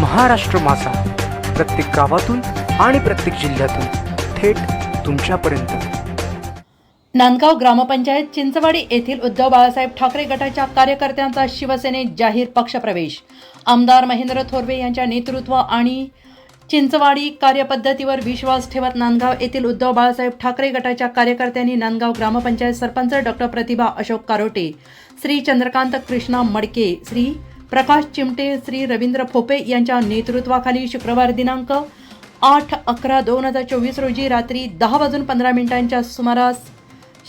महाराष्ट्र माझा. प्रत्येक गावातून आणि प्रत्येक जिल्ह्यातून थेट तुमच्यापर्यंत. नांदगाव ग्रामपंचायत चिंचवाडी येथील उद्धव बाळासाहेब ठाकरे गटाच्या कार्यकर्त्यांचा शिवसेनेत जाहीर पक्षप्रवेश. आमदार महेंद्र थोरवे यांच्या नेतृत्व आणि चिंचवाडी कार्यपद्धतीवर विश्वास ठेवत नांदगाव येथील उद्धव बाळासाहेब ठाकरे गटाच्या कार्यकर्त्यांनी नांदगाव ग्रामपंचायत सरपंच डॉक्टर प्रतिभा अशोक कारोटे श्री चंद्रकांत कृष्णा मडके श्री प्रकाश चिमटे श्री रवींद्र फोपे यांच्या नेतृत्वाखाली शुक्रवार दिनांक आठ अकरा दोन हजार चोवीस रोजी रात्री दहा वाजून पंधरा मिनिटांच्या सुमारास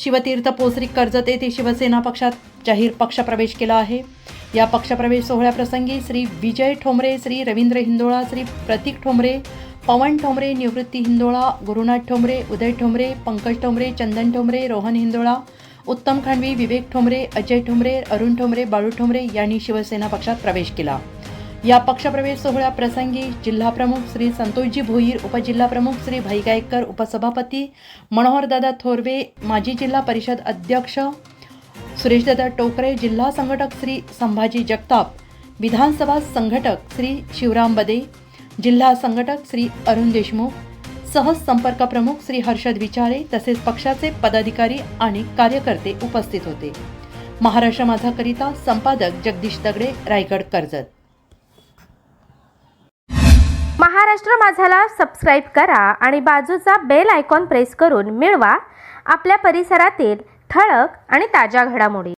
शिवतीर्थ पोसरी कर्जत येथे शिवसेना पक्षात जाहीर पक्षप्रवेश केला आहे. या पक्षप्रवेश सोहळ्याप्रसंगी श्री विजय ठोंबरे श्री रवींद्र हिंदोळा श्री प्रतीक ठोंबरे पवन ठोंबरे निवृत्ती हिंदोळा गुरुनाथ ठोंबरे उदय ठोंबरे पंकज ठोंबरे चंदन ठोंबरे रोहन हिंदोळा उत्तम खांडवी विवेक ठोंबरे अजय ठोंबरे अरुण ठोंबरे बाळू ठोंबरे यांनी शिवसेना पक्षात प्रवेश केला. या पक्षप्रवेश सोहळ्याप्रसंगी जिल्हाप्रमुख श्री संतोषजी भोईर उपजिल्हाप्रमुख श्री भाई गायकर उपसभापती मनोहरदादा थोरवे माजी जिल्हा परिषद अध्यक्ष सुरेशदादा टोकरे जिल्हा संघटक श्री संभाजी जगताप विधानसभा संघटक श्री शिवराम बदे जिल्हा संघटक श्री अरुण देशमुख सहज संपर्क प्रमुख श्री हर्षद विचारे तसेच पक्षाचे पदाधिकारी आणि कार्यकर्ते उपस्थित होते. महाराष्ट्र माझाकरिता संपादक जगदीश दगडे रायगड कर्जत. महाराष्ट्र माझाला सबस्क्राईब करा आणि बाजूचा बेल आयकॉन प्रेस करून मिळवा. आपल्या परिसरातील ठळक आणि ताज्या घडामोडी.